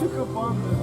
Şu kapandı.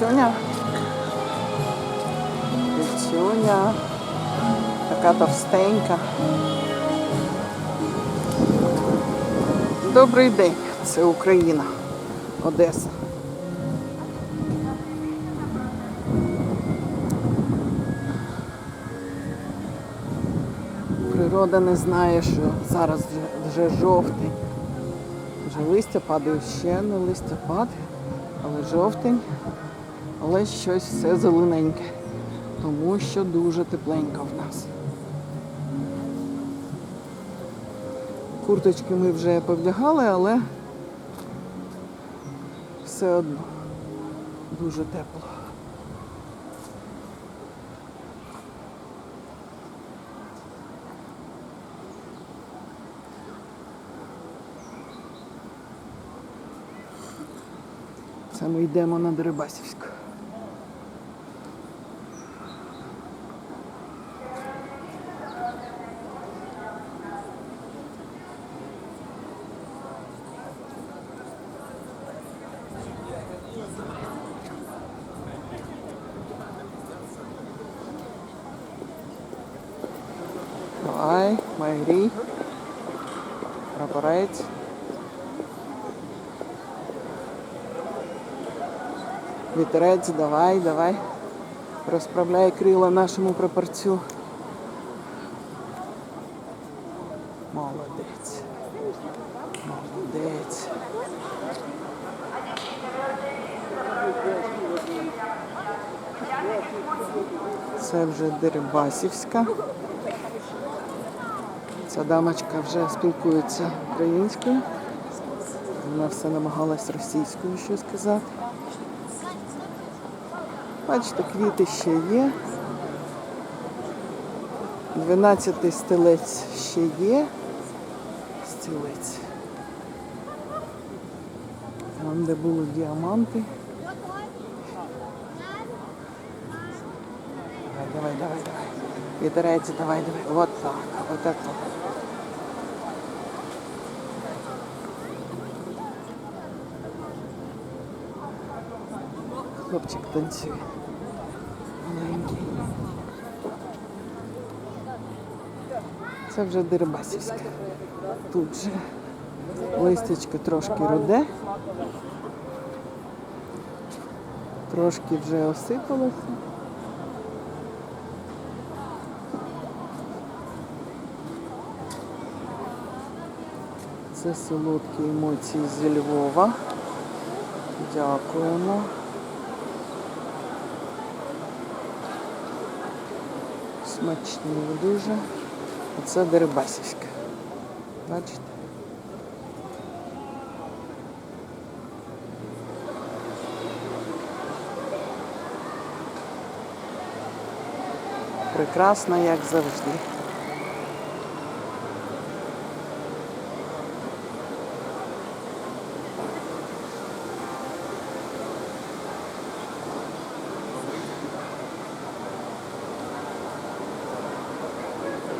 Піцюня. Піцюня. Така товстенька. Добрий день. Це Україна. Одеса. Природа не знає, що зараз вже жовтень. Вже листя падає, ще не листя падає, але жовтень, але щось все зелененьке, тому що дуже тепленько в нас. Курточки ми вже повдягали, але все одно дуже тепло. Це ми йдемо на Дерибасівську. Давай, Майрій. Прапорець. Вітерець, давай, давай. Розправляй крила нашому прапорцю. Молодець. Молодець. Це вже Дерибасівська. Ця дамочка вже спілкується українською. Вона все намагалась російською щось сказати. Бачите, квіти ще є. 12 стілець ще є. Стілець. Там, де були діаманти. Давай, давай, давай, давай. Вітерець, давай, давай. Вот так, вот так. Хлопчик танцює. Маленький. Це вже Дерибасівська. Тут же листячко трошки руде. Трошки вже осипалося. Це солодкі емоції зі Львова. Дякуємо. Смачні дуже. Оце Дерибасівська. Бачите? Прекрасно, як завжди.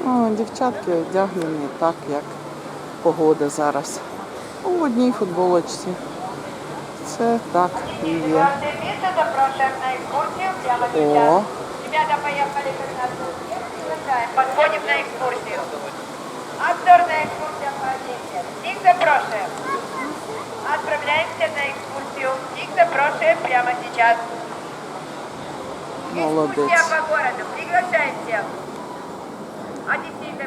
О, дівчатки одягнені так, як погода зараз. У одній футболочці. Це так і є. Главное место запрошуем на экскурсию прямо О, сейчас. Ребята, поехали к нас. Подходим на экскурсию. Обзорная экскурсия по Одессе. Всех запрошуем. Отправляемся на сейчас. Молодець. Экскурсия по городу. Приглашаем всех.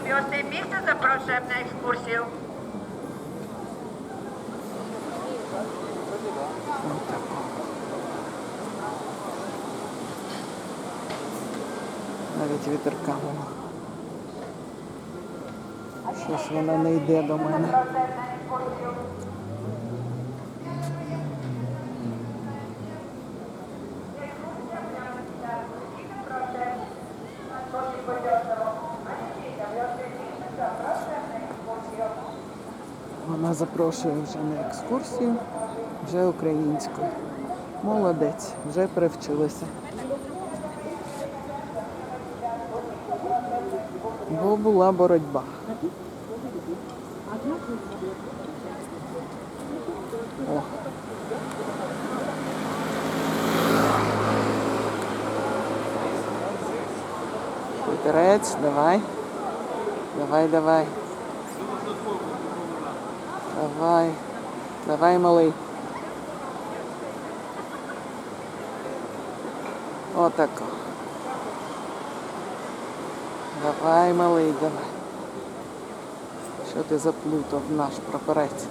Одессита Звездное место запрошуємо на экскурсию. Отако. Навіть вітерка вона. Щось вона не йде до мене. Вона запрошує вже на екскурсію, вже українською. Молодець, вже привчилася. Бо була боротьба. О. Вітерець, давай. Давай, давай. Давай. Давай, малий. Отако. Давай, малий, давай. Що ти заплутав наш прапорець?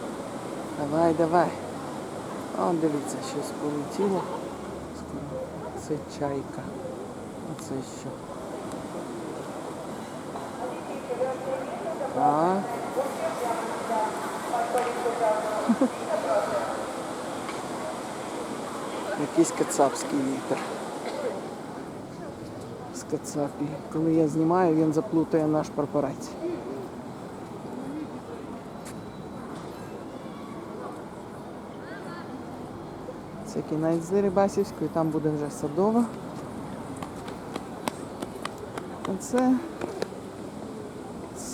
Давай, давай. О, дивіться, щось полетіло. Це чайка. А це що? Так. Якийсь кацапський вітер. З кацапі. Коли я знімаю, він заплутає наш прапорець. Це кінець Дерибасівської, там буде вже садова. А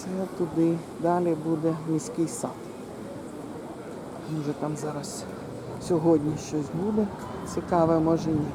це, це туди. Далі буде міський сад. Може там зараз сьогодні щось буде цікаве, може ні.